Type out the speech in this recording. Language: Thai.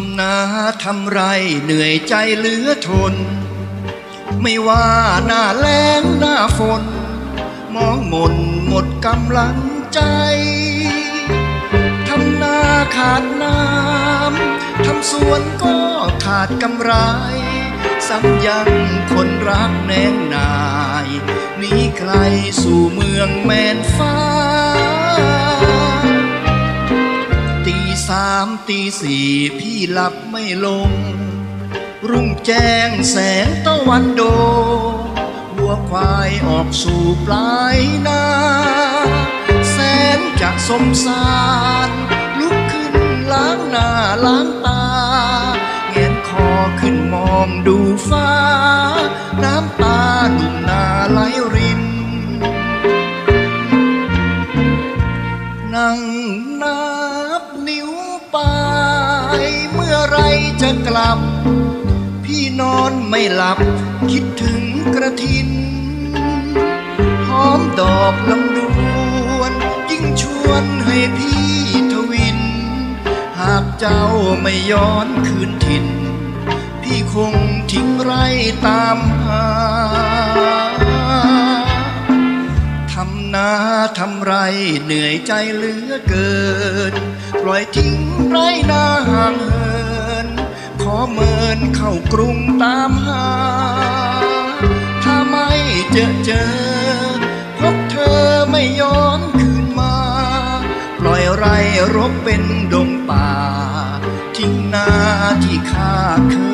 ำนาทำไรเหนื่อยใจเหลือทน ไม่ว่าหน้าแล้งหน้าฝน มองหมนหมดกำลังใจ ทำนาขาดน้ำทำสวนก็ขาดกำไร ซ้ำยังคนรักแนงนายหนีไกลสู่เมืองแมนฟ้าามตีสี่พี่หลับไม่ลง รุ่งแจ้งแสงตะวันโดวัวควายออกสู่ปลายนาแสนจะสมสาร ลุกขึ้นล้างหน้าล้างตาเงนคอขึ้นมองดูฟ้า น้ำตาดุ่มนาไหล จะกลับ พี่นอนไม่หลับ คิดถึงกระถินหอมดอกลำดวนยิ่งชวนให้พี่ทวิน หากเจ้าไม่ย้อนคืนถิ่น พี่คงทิ้งไรตามหาทำนาทำไรเหนื่อยใจเหลือเกิน ปล่อยทิ้งไรนาห่างเหิน นเข้ากรุงตามหา ถ้าไม่เจอเจอพบเธอไม่ย้อนคืนมา ปล่อยไรรบเป็นดงป่า ทิ้งนาที่ข้าเคย